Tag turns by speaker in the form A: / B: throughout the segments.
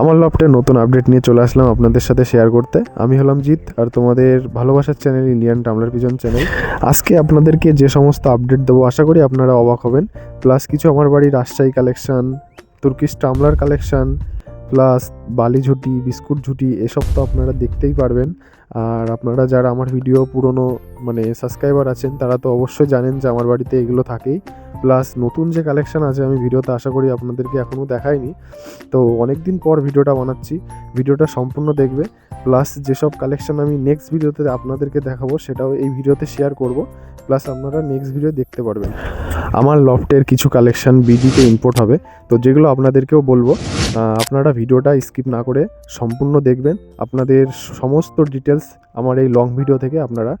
A: আমার লফটে নতুন আপডেট নিয়ে চলে আসলাম আপনাদের সাথে শেয়ার করতে। আমি হলাম জিৎ আর তোমাদের ভালোবাসার channel Indian tumbler pigeon channel আজকে আপনাদেরকে যে সমস্ত আপডেট দেবো, আশা করি আপনারা অবাক হবেন। প্লাস কিছু আমার বাড়ির Rajshahi collection Turkish tumbler collection plus বালি ঝুটি, বিস্কুট ঝুটি, এসব তো আপনারা দেখতেই পারবেন। আর আপনারা যারা আমার ভিডিও পুরনো মানে সাবস্ক্রাইবার আছেন, তারা তো অবশ্যই জানেন যে আমার বাড়িতে এগুলো থাকেই। প্লাস নতুন যে কালেকশান আছে, আমি ভিডিওতে আশা করি আপনাদেরকে এখনও দেখাইনি। তো অনেক দিন পর ভিডিওটা বানাচ্ছি। ভিডিওটা সম্পূর্ণ দেখবে। প্লাস যেসব কালেকশান আমি নেক্সট ভিডিওতে আপনাদেরকে দেখাবো, সেটাও এই ভিডিওতে শেয়ার করব। প্লাস আপনারা নেক্সট ভিডিও দেখতে পারবেন। আমার লফটের কিছু কালেকশন বিজিতে ইম্পোর্ট হবে। তো যেগুলো আপনাদেরকেও বলব আপনারা ভিডিওটা স্কিপ না করে সম্পূর্ণ দেখবেন। আপনাদের সমস্ত ডিটেলস আমার এই লং ভিডিও থেকে আপনারা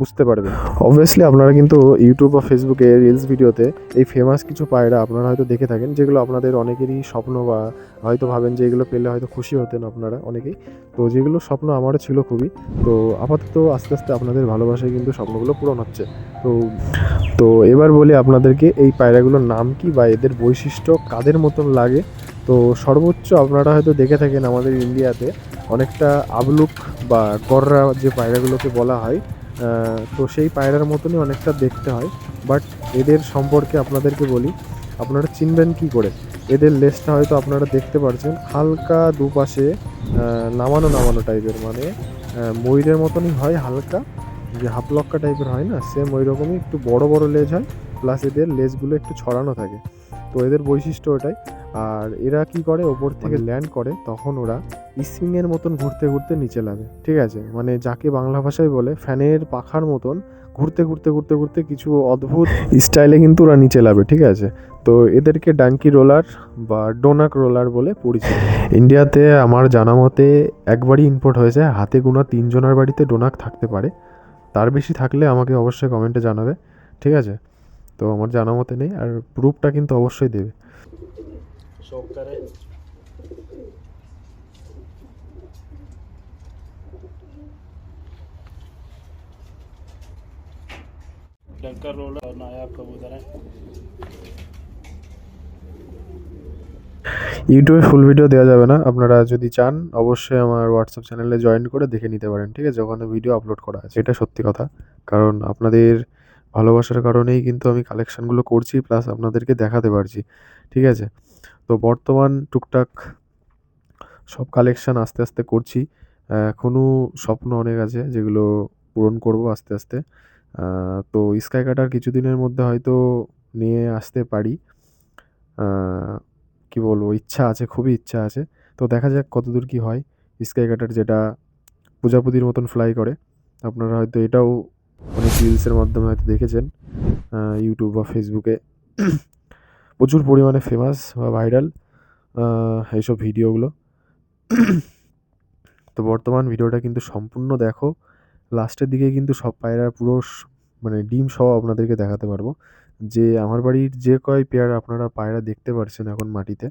A: বুঝতে পারবেন অবভিয়াসলি আপনারা কিন্তু ইউটিউব বা ফেসবুকে রিলস ভিডিওতে এই ফেমাস কিছু পায়রা আপনারা হয়তো দেখে থাকেন, যেগুলো আপনাদের অনেকেরই স্বপ্ন বা হয়তো ভাবেন যে এগুলো পেলে হয়তো খুশি হতেন আপনারা অনেকেই। তো যেগুলো স্বপ্ন আমারও ছিল খুবই। তো আপাতত আস্তে আস্তে আপনাদের ভালোবাসায় কিন্তু স্বপ্নগুলো পূরণ হচ্ছে। তো তো এবার বলি আপনাদেরকে এই পায়রাগুলোর নাম কি বা এদের বৈশিষ্ট্য কাদের মতন লাগে। তো সর্বোচ্চ আপনারা হয়তো দেখে থাকেন আমাদের ইন্ডিয়াতে অনেকটা আবলুক বা গররা যে পায়রাগুলোকে বলা হয় তো সেই পায়রার মতনই অনেকটা দেখতে হয়। বাট এদের সম্পর্কে আপনাদেরকে বলি, আপনারা চিনবেন কি করে? এদের লেজটা হয়তো আপনারা দেখতে পারছেন। হালকা দুপাশে নামানো নামানো টাইপের মানে ময়ূরের মতনই হয় হালকা। যে হাফ লক্কা টাইপের হয় না সেম ওই রকমই একটু বড় বড় লেজ হয় প্লাস এদের লেজগুলো একটু ছড়ানো থাকে। তো এদের বৈশিষ্ট্য ওটাই। আর এরা কি করে? ওপর থেকে ল্যান্ড করে তখন ওরা স্প্রিংয়ের মতন ঘুরতে ঘুরতে নিচে লাগে ঠিক আছে? মানে যাকে বাংলা ভাষায় বলে ফ্যানের পাখার মতন ঘুরতে ঘুরতে ঘুরতে ঘুরতে কিছু অদ্ভুত স্টাইলে কিন্তু ওরা নিচে লাবে ঠিক আছে? তো এদেরকে ডাঙ্কি রোলার বা ডোনাক রোলার বলে পরিচিত। ইন্ডিয়াতে আমার জানা মতে একবারই ইম্পোর্ট হয়েছে হাতে গোনা তিনজনের বাড়িতে ডোনাক থাকতে পারে। তার বেশি থাকলে আমাকে অবশ্যই কমেন্টে জানাবে ঠিক আছে? তো আমার জানা মতে নেই আর প্রুফটা কিন্তু অবশ্যই দেবে।
B: शौक करे डंकर रोलर और नायाब कबूतर है
A: ইউটিউবে ফুল ভিডিও দেওয়া যাবে না আপনারা যদি চান অবশ্যই আমার হোয়াটসঅ্যাপ চ্যানেলে জয়েন করে দেখে নিতে পারেন ঠিক আছে ওখানে ভিডিও আপলোড করা আছে এটা সত্যি কথা কারণ আপনাদের ভালোবাসার কারণেই কিন্তু আমি কালেকশানগুলো করছি প্লাস আপনাদেরকে দেখাতে পারছি ঠিক আছে তো বর্তমান টুকটাক সব কালেকশান আস্তে আস্তে করছি। এখনও স্বপ্ন অনেক আছে যেগুলো পূরণ করব আস্তে আস্তে। তো স্কাই কাটার কিছুদিনের মধ্যে হয়তো নিয়ে আসতে পারি। কি বলব, ইচ্ছা আছে, খুবই ইচ্ছা আছে। তো দেখা যাক কতদূর কি হয় স্কাই কাটার যেটা প্রজাপতির মতন ফ্লাই করে। আপনারা হয়তো এটাও অনেক রিলসের মাধ্যমে হয়তো দেখেছেন ইউটিউব বা ফেসবুকে প্রচুর পরিমাণে ফেমাস বা ভাইরাল এইসব ভিডিওগুলো তো বর্তমান ভিডিওটা কিন্তু সম্পূর্ণ দেখো লাস্টের দিকে কিন্তু সব পায়রা পুরো মানে ডিম সহ আপনাদেরকে দেখাতে পারব। যে আমার বাড়ির যে কয় পেয়ারা আপনারা পায়রা দেখতে পারছেন এখন মাটিতে,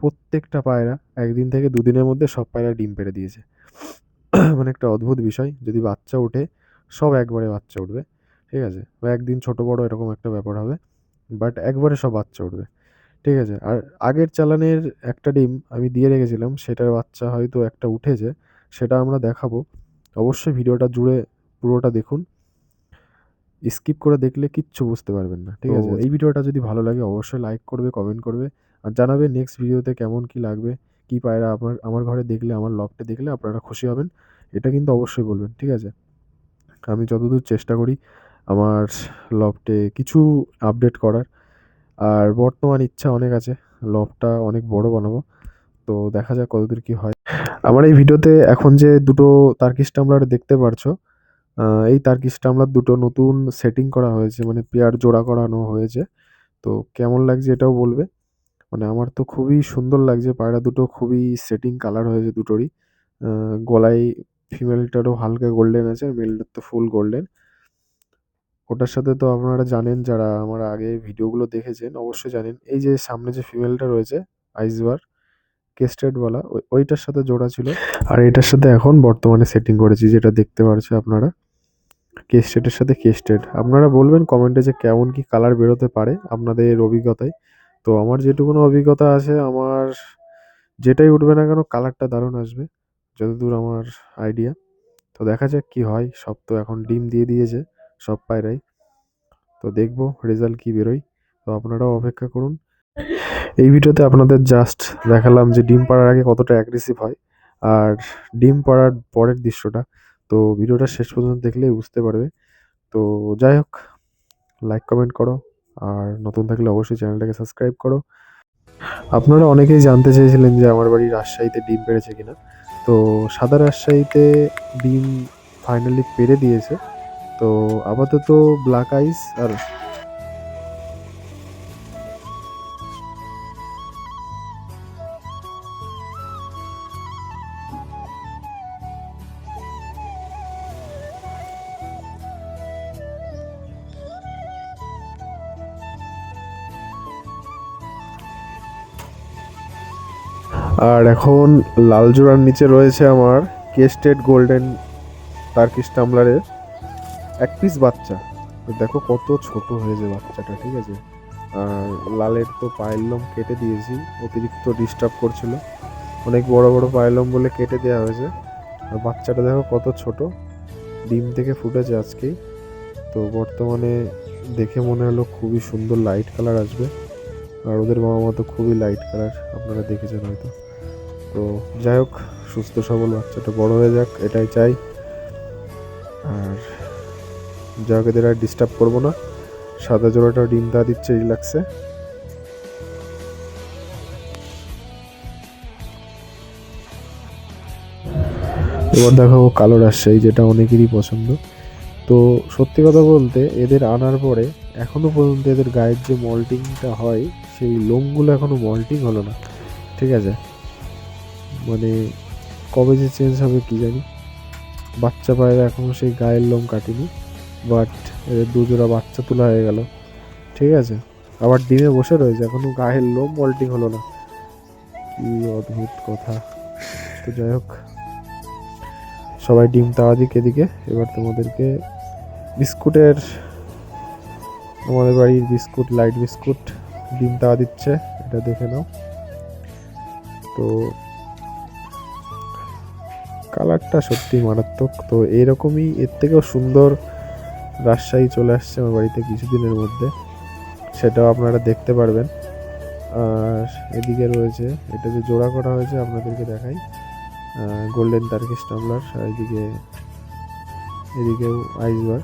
A: প্রত্যেকটা পায়রা একদিন থেকে দুদিনের মধ্যে সব পায়রা ডিম পেড়ে দিয়েছে। মানে একটা অদ্ভুত বিষয়, যদি বাচ্চা ওঠে, সব একবারে বাচ্চা উঠবে, ঠিক আছে? বা একদিন ছোট বড় এরকম একটা ব্যাপার হবে। বাট একবারে সব বাচ্চা উঠবে। ঠিক আছে আর আগের চালানের একটা ডিম আমি দিয়ে রেখেছিলাম সেটার বাচ্চা হয়তো একটা উঠেছে সেটা আমরা দেখাবো। অবশ্যই ভিডিওটা জুড়ে পুরোটা দেখুন। স্কিপ করে দেখলে কিচ্ছু বুঝতে পারবেন না ঠিক আছে? এই ভিডিওটা যদি ভালো লাগে অবশ্যই লাইক করবে কমেন্ট করবে আর জানাবে নেক্সট ভিডিওতে কেমন কি লাগবে কি পায়রা আপনার আমার ঘরে দেখলে আমার লফটে দেখলে আপনারা খুশি হবেন এটা কিন্তু অবশ্যই বলবেন ঠিক আছে? আমি যতদূর চেষ্টা করি আমার লফটে কিছু আপডেট করার। আর বর্তমান ইচ্ছা অনেক আছে লফটটা অনেক বড় বানাবো। তো দেখা যাক কতদূর কি হয়। আমার এই ভিডিওতে এখন যে দুটো তার্কিশ টামলার দেখতে পারছ এই তার্কিশ টামলার দুটো নতুন সেটিং করা হয়েছে মানে পেয়ার জোড়া করানো হয়েছে। তো কেমন লাগছে এটাও বলবে। মানে আমার তো খুবই সুন্দর লাগছে, পায়রা দুটো খুবই সেটিং কালার হয়েছে দুটোরই। গলায় ফিমেলটারও হালকা গোল্ডেন আছে আর মেলটার তো ফুল গোল্ডেন ওটার সাথে তো আপনারা জানেন, যারা আমার আগে ভিডিওগুলো দেখেছেন অবশ্যই জানেন। এই যে সামনে যে ফিমেলটা রয়েছে আইসবার কেস্টেডওয়ালা ওই, ওইটার সাথে জোড়া ছিল। আর এটার সাথে এখন বর্তমানে সেটিং করেছি, যেটা দেখতে পারছে আপনারা। কেস্টেডের সাথে কেস্টেড আপনারা বলবেন কমেন্টে যে কেমন কি কালার বেরোতে পারে আপনাদের অভিজ্ঞতায়। তো আমার যেটুকুনো অভিজ্ঞতা আছে, আমার যেটাই উঠবে না কেন কালারটা দারুণ আসবে, যতদূর আমার আইডিয়া তো দেখা যাক কি হয়, সব তো এখন ডিম দিয়ে দিয়েছে। সব পায়রাই। তো দেখব রেজাল্ট কি বেরোয়। তো আপনারাও অপেক্ষা করুন। এই ভিডিওতে আপনাদের জাস্ট দেখালাম যে ডিম পাড়ার আগে কতটা অ্যাগ্রেসিভ হয় আর ডিম পাড়ার পরের দৃশ্যটা। তো ভিডিওটা শেষ পর্যন্ত দেখলেই বুঝতে পারবে। তো যাই হোক লাইক কমেন্ট করো আর নতুন থাকলে অবশ্যই চ্যানেলটাকে সাবস্ক্রাইব করো। আপনারা অনেকেই জানতে চেয়েছিলেন যে আমার বাড়ি রাজশাহীতে ডিম পেড়েছে কিনা। তো সাদা রাজশাহীতে ডিম ফাইনালি পেড়ে দিয়েছে। তো আপাতত ব্ল্যাক আইস আর আর এখন লাল জোড়ার নিচে রয়েছে আমার কেস্টেড গোল্ডেন টার্কিশ টামলারের এক পিস বাচ্চা। দেখো কত ছোট হয়েছে বাচ্চাটা, ঠিক আছে? লালের তো পায়ের লোম কেটে দিয়েছি, অতিরিক্ত ডিস্টার্ব করছিল। অনেক বড় বড় পায়ের লোম বলে কেটে দেওয়া হয়েছে। আর বাচ্চাটা দেখো কত ছোট। ডিম থেকে ফুটেছে আজকেই। তো বর্তমানে দেখে মনে হলো খুবই সুন্দর লাইট কালার আসবে। আর ওদের বাবা মা তো খুবই লাইট কালার আপনারা দেখেছেন হয়তো। তো যাই হোক, সুস্থ সবল বাচ্চাটা বড় হয়ে যাক, এটাই চাই। আর যাই হোক এদের আর ডিস্টার্ব করব না। সাদা জোড়াটা ডিম দা দিচ্ছে রিল্যাক্সে এবার দেখো কালো রাজশাহী যেটা অনেকেরই পছন্দ। তো সত্যি কথা বলতে, এদের আনার পরে এখনও পর্যন্ত এদের গায়ের যে মল্টিংটা হয়, সেই লোমগুলো এখনও মল্টিং হলো না। ঠিক আছে? মানে কবে যে চেঞ্জ হবে কি জানি? বাচ্চা পায়রা এখনও সেই গায়ের লোম কাটেনি। বাট এদের দুজোড়া বাচ্চা তোলা হয়ে গেল। ঠিক আছে? আবার ডিমে বসে রয়েছে। এখনও গায়ের লোম মল্টিং হলো না। কি অদ্ভুত কথা। তো যাই হোক। সবাই ডিম তাওয়া দিক এদিকে। এবার তোমাদেরকে বিস্কুটের আমাদের বাড়ির বিস্কুট লাইট বিস্কুট ডিম তাওয়া দিচ্ছে। এটা দেখে নাও। তো কালারটা সত্যি মারাত্মক। তো এরকমই এর থেকেও সুন্দর রাজশাহী চলে আসছে আমার বাড়িতে কিছুদিনের মধ্যে। সেটাও আপনারা দেখতে পারবেন। আর এদিকে রয়েছে, এটা যে জোড়া করা হয়েছে আপনাদেরকে দেখাই। গোল্ডেন তার্কিস টামলার এদিকে এদিকেও আইসবার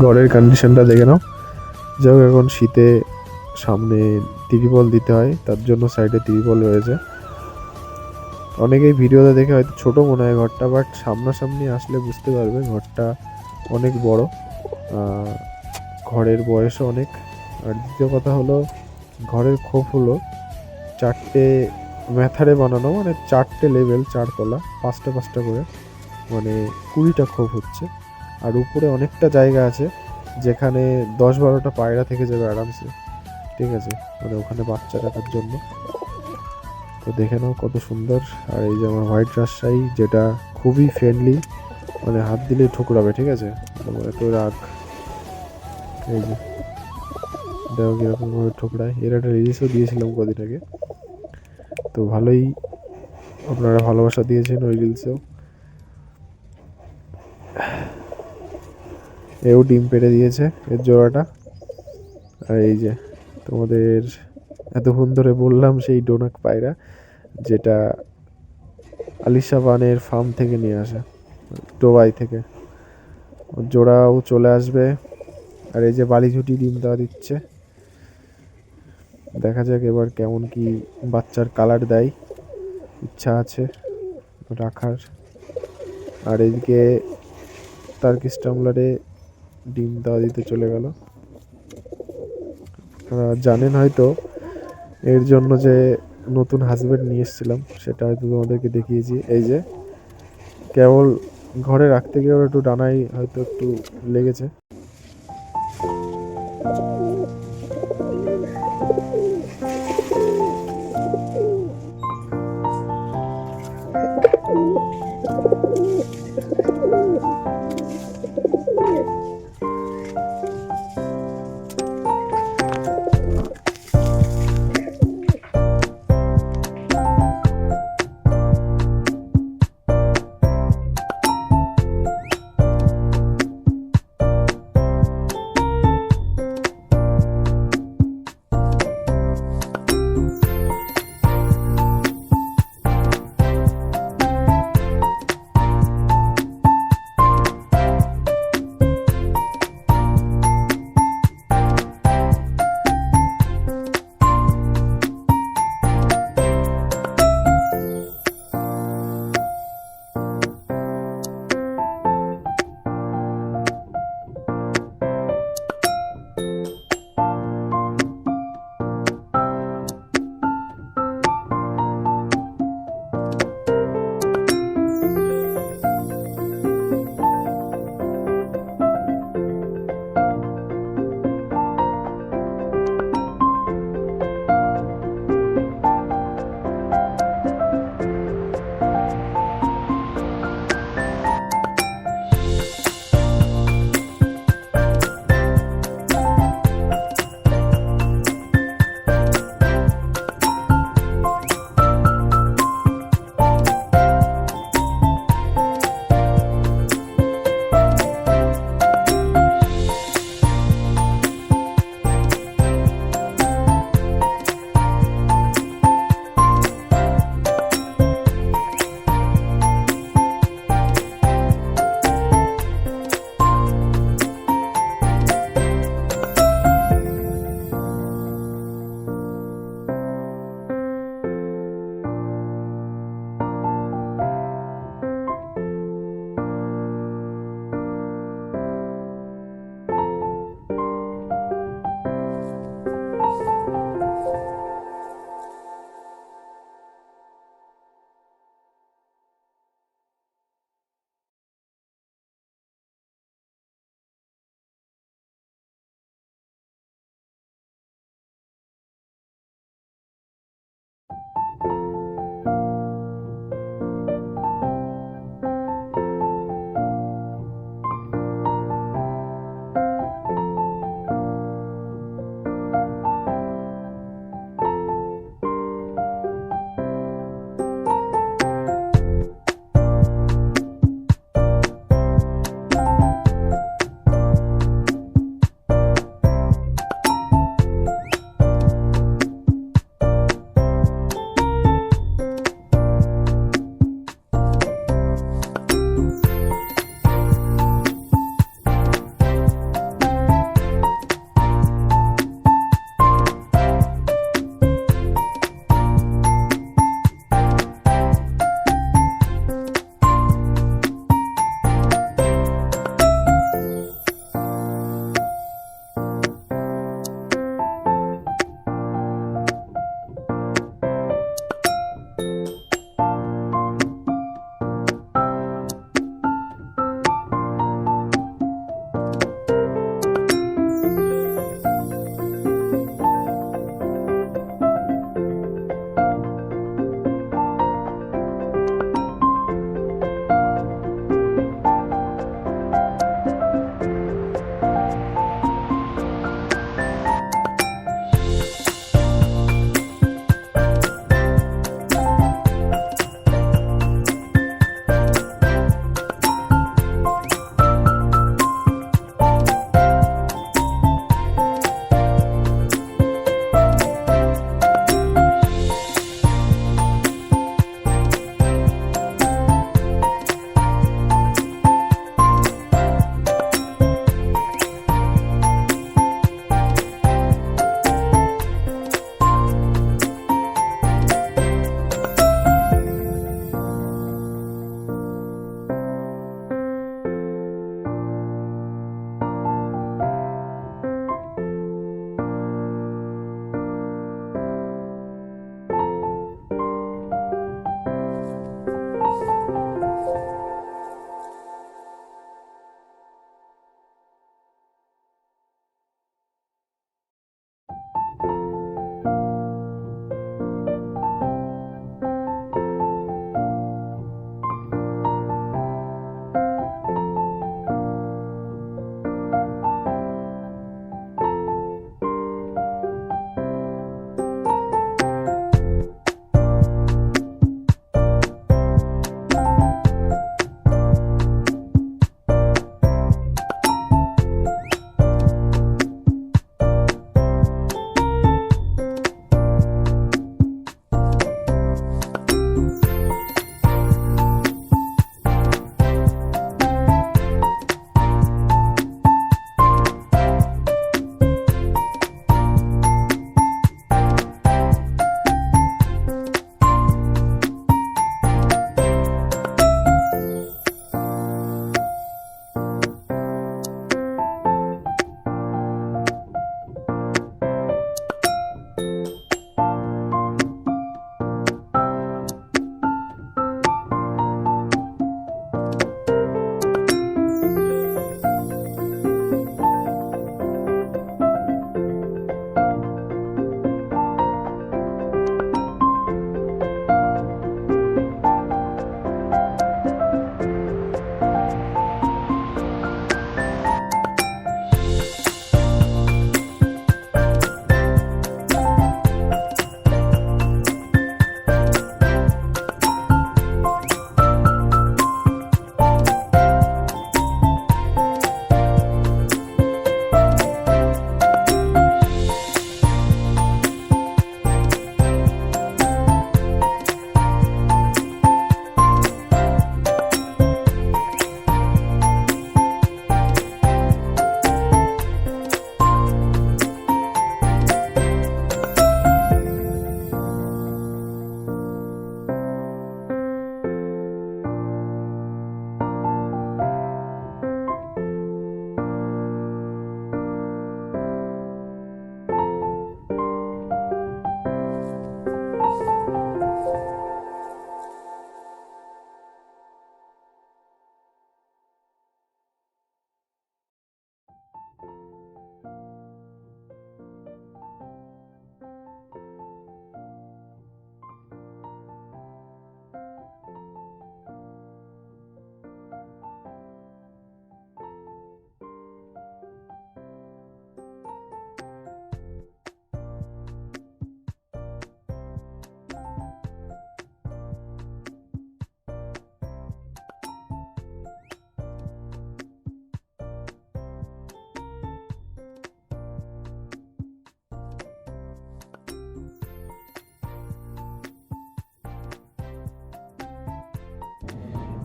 A: ঘরের কন্ডিশনটা দেখে নাও। যাই হোক, এখন শীতে সামনে ত্রিপল দিতে হয়, তার জন্য সাইডে ত্রিপল রয়েছে। অনেকেই ভিডিওতে দেখে হয়তো ছোট মনে হয় ঘরটা বাট সামনাসামনি আসলে বুঝতে পারবে ঘরটা অনেক বড়। ঘরের বয়সও অনেক। আর দ্বিতীয় কথা হলো, ঘরের খোপ হলো চারটে ম্যাথারে বানানো মানে চারটে লেভেল চারতলা, পাঁচটা পাঁচটা করে। মানে কুড়িটা খোপ হচ্ছে। আর উপরে অনেকটা জায়গা আছে, যেখানে দশ বারোটা পায়রা থেকে যাবে আরামসে। ঠিক আছে? মানে ওখানে বাচ্চা রাখার জন্য। তো দেখে নাও কত সুন্দর। আর এই যে আমার হোয়াইট রাজশাহী, যেটা খুবই ফ্রেন্ডলি মানে হাত দিলেই ঠুকরাবে, ঠিক আছে? এত রাগ। এই যে, দেখো কীরকম ভাবে ঠুকরায়। এর একটা রিলিজও দিয়েছিলাম কদিন আগে। তো ভালোই আপনারা ভালোবাসা দিয়েছেন ওই রিলসেও এও ডিম পেড়ে দিয়েছে এর জোড়াটা। আর এই যে তোমাদের এতক্ষণ ধরে বললাম সেই ডোনাক পায়রা, যেটা আলিশা বানের ফার্ম থেকে নিয়ে আসা, ডোবাই থেকে। জোড়াও চলে আসবে। আর এই যে বালিঝুটি ডিম দেওয়া দিচ্ছে। দেখা যাক এবার কেমন কি বাচ্চার কালার দেয়। ইচ্ছা আছে রাখার। আর এদিকে টার্কিশ টামলারে ডিম দেওয়া দিতে চলে গেল। আপনারা জানেন হয়তো, এর জন্য যে নতুন হাজবেন্ড নিয়ে এসেছিলাম, সেটা হয়তো তোমাদেরকে দেখিয়েছি। এই যে, কেবল ঘরে রাখতে গিয়ে ওর একটু ডানাই হয়তো একটু লেগেছে।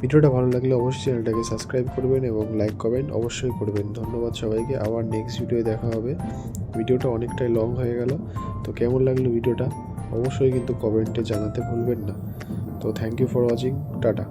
A: ভিডিওটা ভালো লাগলে অবশ্যই চ্যানেলটাকে সাবস্ক্রাইব করবেন এবং লাইক কমেন্ট অবশ্যই করবেন। ধন্যবাদ সবাইকে। আবার নেক্সট ভিডিওয়ে দেখা হবে। ভিডিওটা অনেকটাই লং হয়ে গেল। তো কেমন লাগল ভিডিওটা? অবশ্যই কিন্তু কমেন্টে জানাতে ভুলবেন না। তো thank you for watching tata.